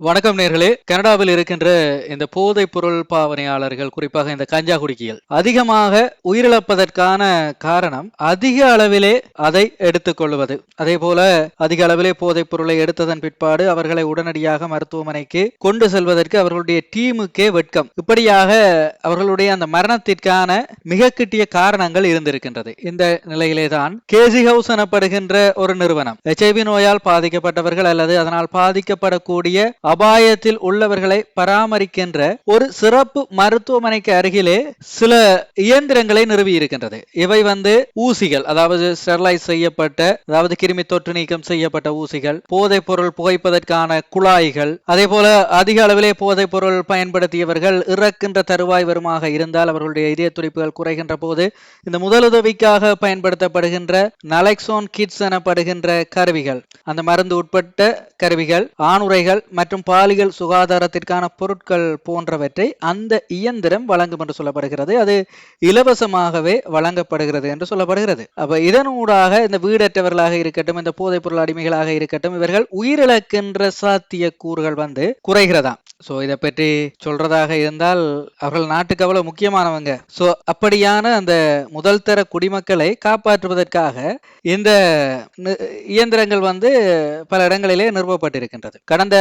வணக்கம் நேர்களே. கனடாவில் இருக்கின்ற இந்த போதைப் பொருள் பாவனையாளர்கள் குறிப்பாக இந்த கஞ்சா குடிக்கியல் அதிகமாக உயிரிழப்பதற்கான காரணம் அதிக அளவிலே அதை எடுத்துக்கொள்வது அதே போல அதிக அளவிலே போதைப் பொருளை எடுத்ததன் பிற்பாடு அவர்களை உடனடியாக மருத்துவமனைக்கு கொண்டு செல்வதற்கு அவர்களுடைய டீமுக்கே வெட்கம். இப்படியாக அவர்களுடைய அந்த மரணத்திற்கான மிக கிட்டிய காரணங்கள் இருந்திருக்கின்றது. இந்த நிலையிலே தான் கேசி ஹவுஸ் எனப்படுகின்ற ஒரு நிறுவனம் எச்ஐவி நோயால் பாதிக்கப்பட்டவர்கள் அல்லது அதனால் பாதிக்கப்படக்கூடிய அபாயத்தில் உள்ளவர்களை பராமரிக்கின்ற ஒரு சிறப்பு மருத்துவமனைக்கு அருகிலே சில இயந்திரங்களை நிறுவி இருக்கின்றது. இவை வந்து ஊசிகள் அதாவது ஸ்டெர்லைஸ் செய்யப்பட்ட அதாவது கிருமி தொற்று நீக்கம் செய்யப்பட்ட ஊசிகள் போதைப் பொருள் புகைப்பதற்கான குழாய்கள் அதே போல அதிக அளவிலே போதைப் பொருள் பயன்படுத்தியவர்கள் இறக்கின்ற தருவாய் வருமாக இருந்தால் அவர்களுடைய இதய துடிப்புகள் குறைகின்ற போது இந்த முதலுதவிக்காக பயன்படுத்தப்படுகின்ற நலெக்சோன் கிட்ஸ் எனப்படுகின்ற கருவிகள் அந்த மருந்து உட்பட்ட கருவிகள் ஆணுரைகள் மற்றும் பாலியல் சுகாதாரத்திற்கான பொருட்கள் போன்றவற்றை அந்த இயந்திரம் வழங்கும் என்று சொல்லப்படுகிறது. அது இலவசமாகவே வழங்கப்படுகிறது என்று சொல்லப்படுகிறது. அப்ப இதனூடாக இந்த வீடற்றவர்களாக இருக்கட்டும் இந்த போதைப் பொருள் அடிமைகளாக இருக்கட்டும் இவர்கள் உயிரிழக்கின்ற சாத்திய கூறுகள் வந்து குறைகிறதாம். ஸோ இதை பற்றி சொல்றதாக இருந்தால் அவர்கள் நாட்டுக்கு அவ்வளவு முக்கியமானவங்க. சோ அப்படியான அந்த முதல் தர குடிமக்களை காப்பாற்றுவதற்காக இந்த இயந்திரங்கள் வந்து பல இடங்களிலே நிறுவப்பட்டிருக்கின்றது. கடந்த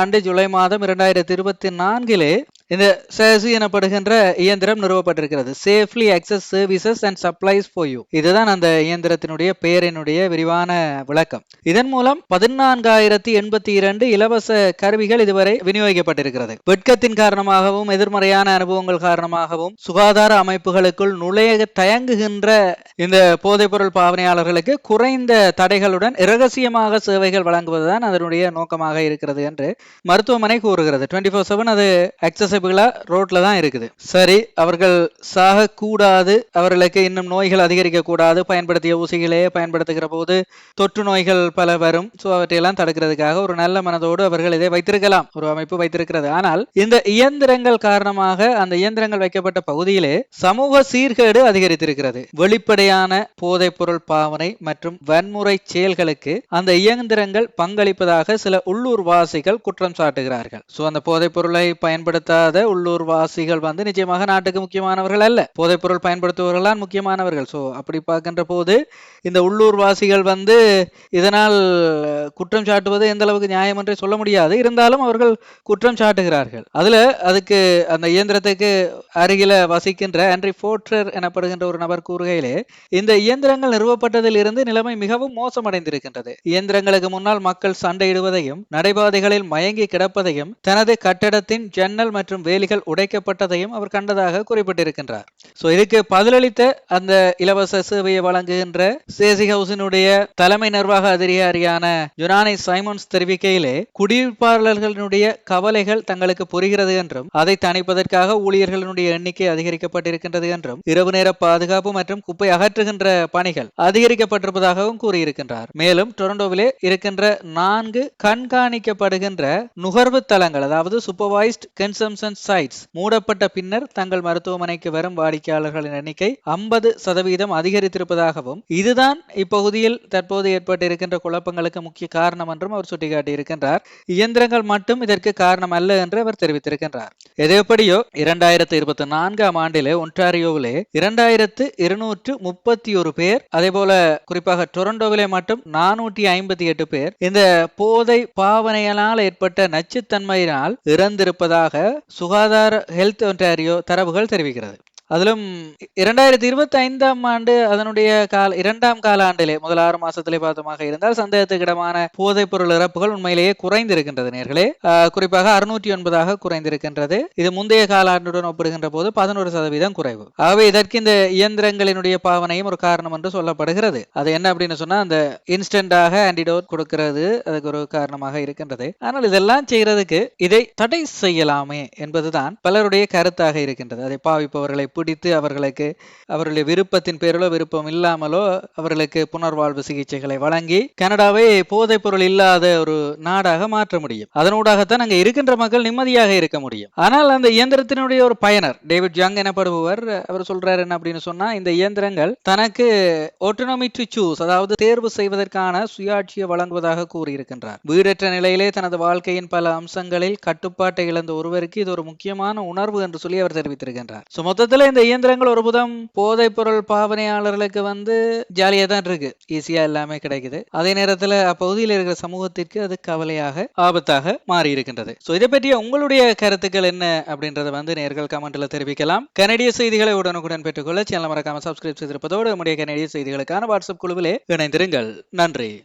ஆண்டு ஜூலை மாதம் இரண்டாயிரத்தி இருபத்தி நான்கிலே இந்த சேசு எனப்படுகின்ற இயந்திரம் நிறுவப்பட்டிருக்கிறது. Safely access services and supplies for you இதுதான் அந்த இயந்திரத்தினுடைய பெயரினுடைய விரிவான விளக்கம். இதன் மூலம் பதினான்காயிரத்தி எண்பத்தி இரண்டு இலவச கருவிகள் இதுவரை விநியோகிக்கப்பட்டிருக்கிறது. வெட்கத்தின் காரணமாகவும் எதிர்மறையான அனுபவங்கள் காரணமாகவும் சுகாதார அமைப்புகளுக்குள் நுழைய தயங்குகின்ற இந்த போதைப்பொருள் பாவனையாளர்களுக்கு குறைந்த தடைகளுடன் இரகசியமாக சேவைகள் வழங்குவதுதான் அதனுடைய நோக்கமாக இருக்கிறது என்று மருத்துவமனை கூறுகிறது. டுவெண்ட்டி ஃபோர் செவன் அது அக்சசபிளா ரோட்ல தான் இருக்குது. சரி அவர்கள் சாகக்கூடாது அவர்களுக்கு இன்னும் நோய்கள் அதிகரிக்க கூடாது பயன்படுத்திய ஊசிகளே பயன்படுத்துகிற போது தொற்று நோய்கள் பல வரும். ஸோ அவற்றையெல்லாம் தடுக்கிறதுக்காக ஒரு நல்ல மனதோடு அவர்கள் இதை வைத்திருக்கலாம். ஒரு அமைப்பு வைத்திருக்கிறது. ஆனால் இந்த இயந்திரங்கள் காரணமாக அந்த இயந்திரங்கள் வைக்கப்பட்ட பகுதியிலே சமூக சீர்கேடு அதிகரித்திருக்கிறது. வெளிப்படையான போதைப் பொருள் பாவனை மற்றும் வன்முறை செயல்களுக்கு அந்த இயந்திரங்கள் பங்களிப்பதாக சில உள்ளூர் வாசிகள் குற்றம் சாட்டுகிறார்கள். ஸோ அந்த போதைப் பொருளை இல்லாத உள்ளூர் வாசிகள் வந்து நிச்சயமாக நாட்டுக்கு முக்கியமானவர்கள் அல்ல. போதைப்பொருள் பயன்படுத்துபவர்கள் தான் முக்கியமானவர்கள். ஸோ அப்படி பார்க்கின்ற போது இந்த உள்ளூர் வாசிகள் வந்து இதனால் குற்றம் சாட்டுவது எந்த அளவுக்கு நியாயம் என்றே சொல்ல முடியாது. இருந்தாலும் அவர்கள் குற்றம் சாட்டுகிறார்கள். அதுல அதுக்கு அந்த இயந்திரத்துக்கு அருகில வசிக்கின்ற ஆண்ட்ரி ஃபோர்ட்ரர் எனப்படுகின்ற ஒரு நபர் கூறுகையிலே இந்த இயந்திரங்கள் நிறுவப்பட்டதில் இருந்து நிலைமை மிகவும் மோசமடைந்திருக்கின்றது. இயந்திரங்களுக்கு முன்னால் மக்கள் சண்டையிடுவதையும் நடைபாதைகளில் மயங்கி கிடப்பதையும் தனது கட்டடத்தின் ஜன்னல் மற்றும் வேலிகள் உடைக்கப்பட்டதையும் அவர் கண்டதாக குறிப்பிட்டிருக்கின்றார். சோ இதுக்கு பதிலளித்த அந்த இலவச சேவையை வழங்குகின்ற சேசி ஹவுசினுடைய தலைமை நிர்வாக அதிகாரியான ஜுனானி சைமன்ஸ் தெரிவிக்கையிலே குடியிருப்பாளர்களினுடைய கவலைகள் தங்களுக்கு புரிகிறது என்றும் அதை தணிப்பதற்காக ஊழியர்களினுடைய எண்ணிக்கை அதிகரிக்கப்பட்டிருக்கின்றது என்றும் இரவு நேர பாதுகாப்பு மற்றும் குப்பை அகற்றுகின்ற பணிகள் அதிகரிக்கப்பட்டிருப்பதாகவும் கூறியிருக்கின்றார். மேலும் டொரண்டோவிலே இருக்கின்ற நான்கு கண்காணிக்கப்படுகின்ற நுகர்வு தளங்கள் அதாவது சூப்பர்வைஸ்ட் கன்சம்ஷன் சைட்ஸ் மூடப்பட்ட பின்னர் தங்கள் மருத்துவமனைக்கு வரும் வாடிக்கையாளர்களின் எண்ணிக்கை ஐம்பது சதவீதம் அதிகரித்திருப்பதாகவும் இதுதான் இப்பகுதியில் தற்போது ஏற்பட்டிருக்கின்ற குழப்பங்களுக்கு முக்கிய காரணம் என்றும் அவர் சுட்டிக்காட்டியிருக்கின்றார். இயந்திரங்கள் மட்டும் இதற்கு காரணம் அல்ல என்று அவர் தெரிவித்திருக்கின்றார். எது எப்படியோ இரண்டாயிரத்து இருபத்தி நான்காம் ஆண்டிலே ஒன்டாரியோவிலே இரண்டாயிரத்து இருநூற்று முப்பத்தி ஒரு பேர் அதே போல குறிப்பாக டொரண்டோவிலே மட்டும் நானூற்றி ஐம்பத்தி எட்டு பேர் இந்த போதை பாவனையினால் ஏற்பட்ட நச்சுத்தன்மையினால் இறந்திருப்பதாக சுகாதார ஹெல்த் ஒன்டாரியோ தரவுகள் தெரிவிக்கிறது. அதிலும் இரண்டாயிரத்தி இருபத்தி ஐந்தாம் ஆண்டு அதனுடைய கால இரண்டாம் கால ஆண்டிலே முதல் ஆறு மாசத்திலே பார்த்தமாக இருந்தால் சந்தேகத்துக்கிடமான போதைப் பொருள் இறப்புகள் உண்மையிலேயே குறைந்திருக்கின்றது நேர்களே. குறிப்பாக அறுநூற்றி ஒன்பதாக குறைந்திருக்கின்றது. இது முந்தைய கால ஆண்டுடன் ஒப்பிடுகின்ற போது பதினோரு சதவீதம் குறைவு. ஆகவே இதற்கு இந்த இயந்திரங்களினுடைய பாவனையும் ஒரு காரணம் என்று சொல்லப்படுகிறது. அது என்ன அப்படின்னு சொன்னா அந்த இன்ஸ்டன்டாக ஆன்டிடோட் கொடுக்கிறது அதுக்கு ஒரு காரணமாக இருக்கின்றது. ஆனால் இதெல்லாம் செய்யறதுக்கு இதை தடை செய்யலாமே என்பதுதான் பலருடைய கருத்தாக இருக்கின்றது. அதை பாவிப்பவர்களை பிடித்து அவர்களுக்கு அவர்களுடைய விருப்பத்தின் பேரிலோ விருப்பம் இல்லாமலோ அவர்களுக்கு புனர்வாழ்வு சிகிச்சைகளை வழங்கி கனடாவை போதைப் பொருள் இல்லாத ஒரு நாடாக மாற்ற முடியும். அதனூடாகத்தான் அங்கே இருக்கின்ற மக்கள் நிம்மதியாக இருக்க முடியும். ஆனால் அந்த இயந்திரத்தினுடைய ஒரு பயனர் டேவிட் ஜாங் எனப்படுபவர் அவர் சொல்றாரு என்ன அப்படின்னு சொன்னா இந்த இயந்திரங்கள் தனக்கு autonomy டு சூஸ் அதாவது தேர்வு செய்வதற்கான சுயாட்சியை வழங்குவதாக கூறியிருக்கின்றார். வீடற்ற நிலையிலே தனது வாழ்க்கையின் பல அம்சங்களில் கட்டுப்பாட்டை இழந்த ஒருவருக்கு இது ஒரு முக்கியமான உணர்வு என்று சொல்லி அவர் தெரிவித்திருக்கின்றார். ஸோ மொத்தத்தில் இந்த இயந்திரங்கள் ஒரு புதம் போதைப் பொருள் பாவனையாளர்களுக்கு வந்து ஜாலியா தான் இருக்கு. ஈஸியா எல்லாமே கிடைக்குது. அதே நேரத்துல அப்பகுதியில் இருக்கிற சமூகத்திற்கு அது கவலையாக ஆபத்தாக மாறி இருக்கின்றது சோ இதை பற்றிய உங்களுடைய கருத்துக்கள் என்ன அப்படின்றத வந்து நேர்கள் கமெண்ட்ல தெரிவிக்கலாம். கனடிய செய்திகளை உடனுக்குடன் பெற்றுக்கொள்ள சேனல் மறக்காம சப்ஸ்கிரைப் செய்திருப்பதோடு நம்முடைய கனடிய செய்திகளுக்கான வாட்ஸ்அப் குழுவிலே இணைந்திருங்கள். நன்றி.